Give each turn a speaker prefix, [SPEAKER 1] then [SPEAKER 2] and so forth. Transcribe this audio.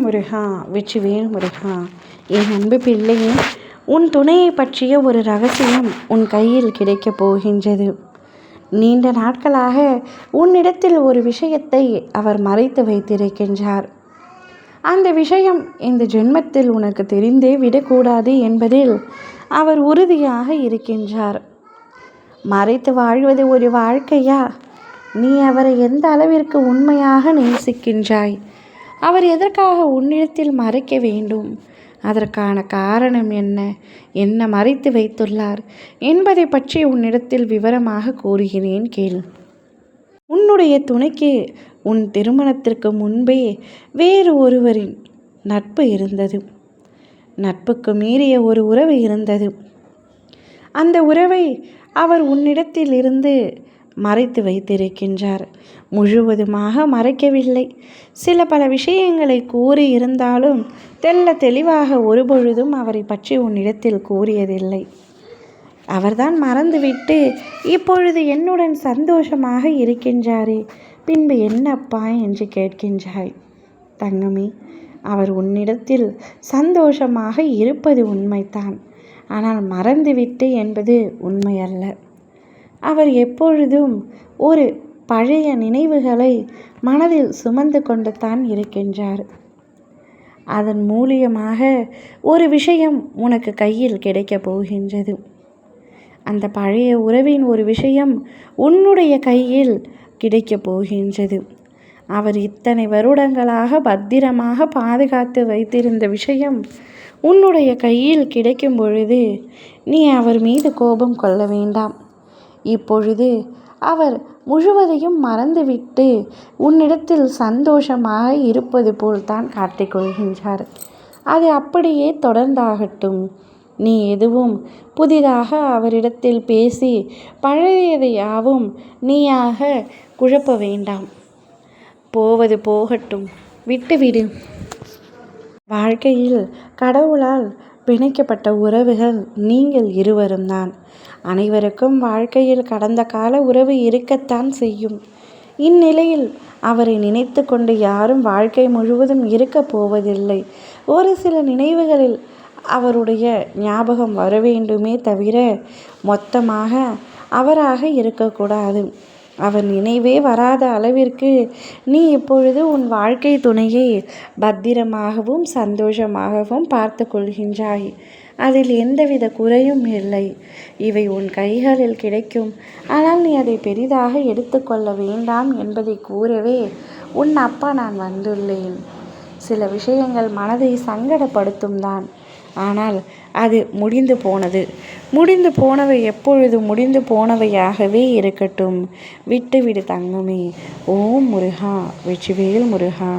[SPEAKER 1] முருகா வெற்றிவேல் முருகா என் அன்பு பிள்ளையே உன் துணையை பற்றிய ஒரு ரகசியம் உன் கையில் கிடைக்கப் போகின்றது. நீண்ட நாட்களாக உன்னிடத்தில் ஒரு விஷயத்தை அவர் மறைத்து வைத்திருக்கின்றார். அந்த விஷயம் இந்த ஜென்மத்தில் உனக்கு தெரிந்தே விடக்கூடாது என்பதில் அவர் உறுதியாக இருக்கின்றார். மறைத்து வாழ்வது ஒரு வாழ்க்கையா? நீ அவரை எந்த அளவிற்கு உண்மையாக நேசிக்கின்றாய்? அவர் எதற்காக உன்னிடத்தில் மறைக்க வேண்டும்? அதற்கான காரணம் என்ன? என்ன மறைத்து வைத்துள்ளார்? என்பதை பற்றி உன்னிடத்தில் விவரமாக கூறுகிறேன் கேள். உன்னுடைய துணைக்கு உன் திருமணத்திற்கு முன்பே வேறு ஒருவரின் நட்பு இருந்தது. நட்புக்கு மீறிய ஒரு உறவு இருந்தது. அந்த உறவை அவர் உன்னிடத்தில் இருந்து மறைத்து வைத்திருக்கின்றார். முழுவதுமாக மறைக்கவில்லை. சில பல விஷயங்களை கூறி இருந்தாலும் தெல்ல தெளிவாக ஒருபொழுதும் அவரை பற்றி உன்னிடத்தில் கூறியதில்லை. அவர்தான் மறந்துவிட்டு இப்பொழுது என்னுடன் சந்தோஷமாக இருக்கின்றாரே பின்பு என்னப்பா என்று கேட்கின்றாய். தங்கமே அவர் உன்னிடத்தில் சந்தோஷமாக இருப்பது உண்மைதான். ஆனால் மறந்துவிட்டு என்பது உண்மையல்ல. அவர் எப்பொழுதும் ஒரு பழைய நினைவுகளை மனதில் சுமந்து கொண்டு தான் இருக்கின்றார். அதன் மூலியமாக ஒரு விஷயம் உனக்கு கையில் கிடைக்கப் போகின்றது. அந்த பழைய உறவின் ஒரு விஷயம் உன்னுடைய கையில் கிடைக்கப் போகின்றது. அவர் இத்தனை வருடங்களாக பத்திரமாக பாதுகாத்து வைத்திருந்த விஷயம் உன்னுடைய கையில் கிடைக்கும் பொழுது நீ அவர் மீது கோபம் கொள்ள வேண்டாம். இப்பொழுது அவர் முழுவதையும் மறந்துவிட்டு உன்னிடத்தில் சந்தோஷமாக இருப்பது போல்தான் காட்டிக்கொள்கின்றார் அது அப்படியே தொடர்ந்தாகட்டும். நீ எதுவும் புதிதாக அவரிடத்தில் பேசி பழையதையாவும் நீயாக குழப்ப வேண்டாம். போவது போகட்டும். விட்டுவிடு. வாழ்க்கையில் கடவுளால் பிணைக்கப்பட்ட உறவுகள் நீங்கள் இருவரும் தான். அனைவருக்கும் வாழ்க்கையில் கடந்த கால உறவு இருக்கத்தான் செய்யும். இந்நிலையில் அவரை நினைத்து கொண்டு யாரும் வாழ்க்கை முழுவதும் இருக்கப் போவதில்லை. ஒரு சில நினைவுகளில் அவருடைய ஞாபகம் வர வேண்டுமே தவிர மொத்தமாக அவராக இருக்கக்கூடாது. அவன் நினைவே வராத அளவிற்கு நீ இப்பொழுது உன் வாழ்க்கை துணையை பத்திரமாகவும் சந்தோஷமாகவும் பார்த்து கொள்கின்றாய். அதில் எந்தவித குறையும் இல்லை. இவை உன் கைகளில் கிடைக்கும். ஆனால் நீ அதை பெரிதாக எடுத்துக்கொள்ள வேண்டாம் என்பதை கூறவே உன் அப்பா நான் வந்துள்ளேன். சில விஷயங்கள் மனதை சங்கடப்படுத்தும் தான். ஆனால் அது முடிந்து போனது. முடிந்து போனவை எப்பொழுது முடிந்து போனவையாகவே இருக்கட்டும். விட்டுவிடு தங்கமே. ஓம் முருகா வெற்றிவேல் முருகா.